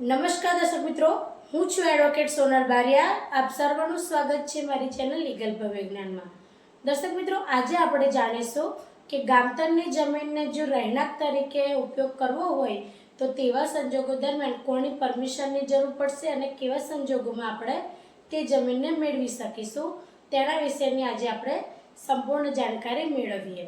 નમસ્કાર દર્શક મિત્રો, હું છું એડવોકેટ સોનલ બારિયા. આપ સર્વનું સ્વાગત છે મારી ચેનલ લીગલ વિજ્ઞાનમાં દર્શક મિત્રો, આજે આપણે જાણીશું કે ગામતરની જમીનને જો રહેણાંક તરીકે ઉપયોગ કરવો હોય, તો તેવા સંજોગો દરમિયાન કોની પરમિશનની જરૂર પડશે અને કેવા સંજોગોમાં આપણે તે જમીનને મેળવી શકીશું? તેના વિશેની આજે આપણે સંપૂર્ણ જાણકારી મેળવીએ.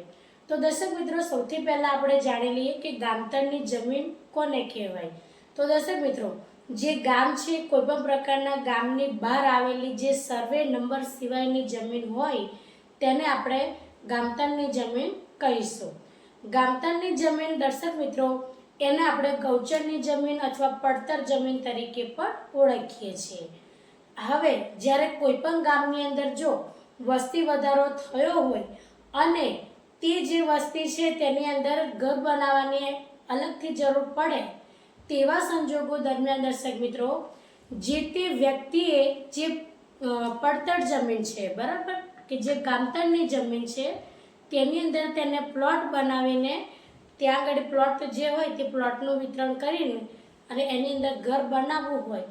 તો દર્શક મિત્રો, સૌથી પહેલાં આપણે જાણી લઈએ કે ગામતરની જમીન કોને કહેવાય? તો દર્શક મિત્રો, જે ગામ છે કોઈ પણ પ્રકારના ગામની બહાર આવેલી જે સર્વે નંબર સિવાયની જમીન હોય, તેને આપણે ગામતરની જમીન કહીશું. ગામતરની જમીન, દર્શક મિત્રો, એને આપણે ગૌચરની જમીન અથવા પડતર જમીન તરીકે પણ ઓળખીએ છીએ. હવે, જ્યારે કોઈ પણ ગામની અંદર જો વસ્તી વધારો થયો હોય અને તે જે વસ્તી છે, તેની અંદર ઘર બનાવવાની અલગથી જરૂર પડે તેવા સંજોગો દરમિયાન, દર્શક મિત્રો, જે તે વ્યક્તિએ જે પડતર જમીન છે, બરાબર? કે જે ગામતરની જમીન છે, તેની અંદર તેને પ્લોટ બનાવીને ત્યાં આગળ પ્લોટ જે હોય તે પ્લોટનું વિતરણ કરીને અને એની અંદર ઘર બનાવવું હોય.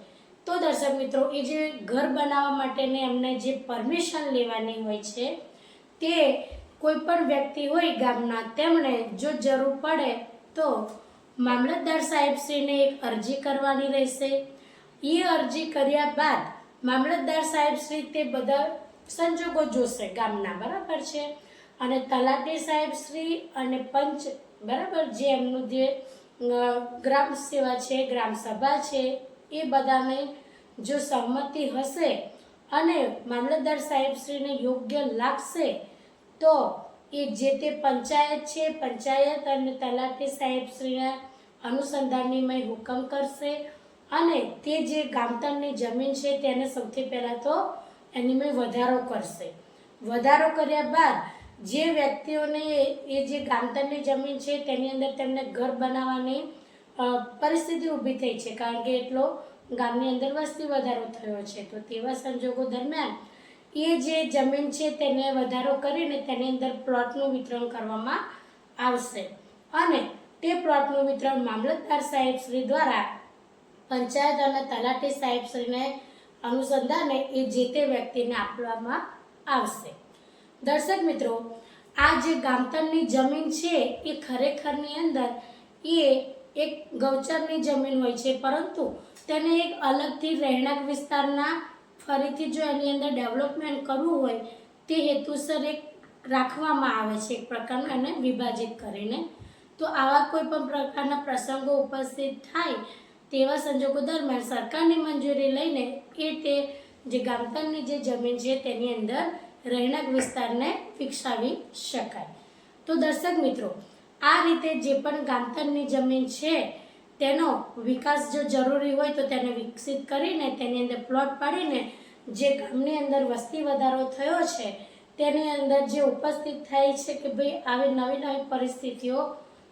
તો દર્શક મિત્રો, એ જે ઘર બનાવવા માટેની એમને જે પરમિશન લેવાની હોય છે, તે કોઈ પણ વ્યક્તિ હોય ગામના, તેમણે જો જરૂર પડે તો મામલતદાર સાહેબશ્રીને એક અરજી કરવાની રહેશે. એ અરજી કર્યા બાદ મામલતદાર સાહેબશ્રી તે બધા સંજોગો જોશે ગામના, બરાબર છે? અને તલાટી સાહેબશ્રી અને પંચ, બરાબર? જે એમનું જે ગ્રામ સેવા છે, ગ્રામ સભા છે, એ બધાને જો સંમતિ હશે અને મામલતદાર સાહેબશ્રીને યોગ્ય લાગશે, તો એ જે તે પંચાયત છે, પંચાયત અને તલાટી સાહેબશ્રીના અનુસંધાનનીમય હુકમ કરશે અને તે જે ગામતળની જમીન છે તેને સૌથી પહેલાં તો એનીમાં વધારો કરશે. વધારો કર્યા બાદ જે વ્યક્તિઓને એ જે ગામતળની જમીન છે તેની અંદર તેમને ઘર બનાવવાની પરિસ્થિતિ ઊભી થઈ છે. કારણ કે એટલો ગામની અંદર વસ્તી વધારો થયો છે. તો તેવા સંજોગો દરમિયાન એ જે જમીન છે તેને વધારો કરીને તેની અંદર પ્લોટનું વિતરણ કરવામાં આવશે. અને તે પ્લોટનું વિતરણ મામલતદાર સાહેબ શ્રી દ્વારા પંચાયત અને તલાટી સાહેબ શ્રીને અનુસંધાને એ જે તે વ્યક્તિને આપવામાં આવશે. દર્શક મિત્રો, આ જે ગામતરની જમીન છે એ ખરેખરની અંદર એ એક ગૌચરની જમીન હોય છે, પરંતુ તેને એક અલગથી રહેણાંક વિસ્તારના ફરીથી જો એની અંદર ડેવલપમેન્ટ કરવું હોય, તે હેતુસર એક રાખવામાં આવે છે એક પ્રકારનું એને વિભાજિત કરીને. તો આવા કોઈ પણ પ્રકારના પ્રસંગો ઉપસ્થિત થાય, તેવા સંજોગો દરમિયાન સરકારની મંજૂરી લઈને એ તે જે ગામતળની જે જમીન છે તેની અંદર રહેણાંક વિસ્તારને વિકસાવી શકાય. તો દર્શક મિત્રો, આ રીતે જે પણ ગામતરની જમીન છે તેનો વિકાસ જો જરૂરી હોય તો તેને વિકસિત કરીને તેની અંદર પ્લોટ પાડીને જે ગામની અંદર વસ્તી વધારો થયો છે, તેની અંદર જે ઉપસ્થિત થાય છે કે ભાઈ આવી નવી નવી પરિસ્થિતિઓ,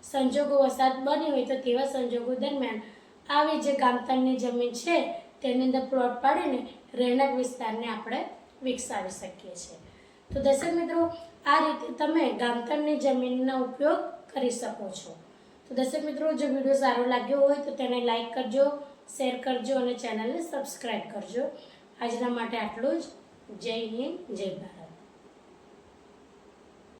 સંજોગો વસાત બની હોય તો તેવા સંજોગો દરમિયાન આવી જે ગામતળની જમીન છે, તેની અંદર પ્લોટ પાડીને રહેણાંક વિસ્તારને આપણે વિકસાવી શકીએ છીએ. તો દર્શક મિત્રો, આ રીતે તમે ગામતરની જમીનનો ઉપયોગ કરી શકો છો. તો દર્શક મિત્રો, જો વીડિયો સારો લાગ્યો હોય તો તેને લાઇક કરજો શેર કરજો અને ચેનલને સબસ્ક્રાઈબ કરજો. આજના માટે આટલું જ. જય હિન્દ, જય ભારત.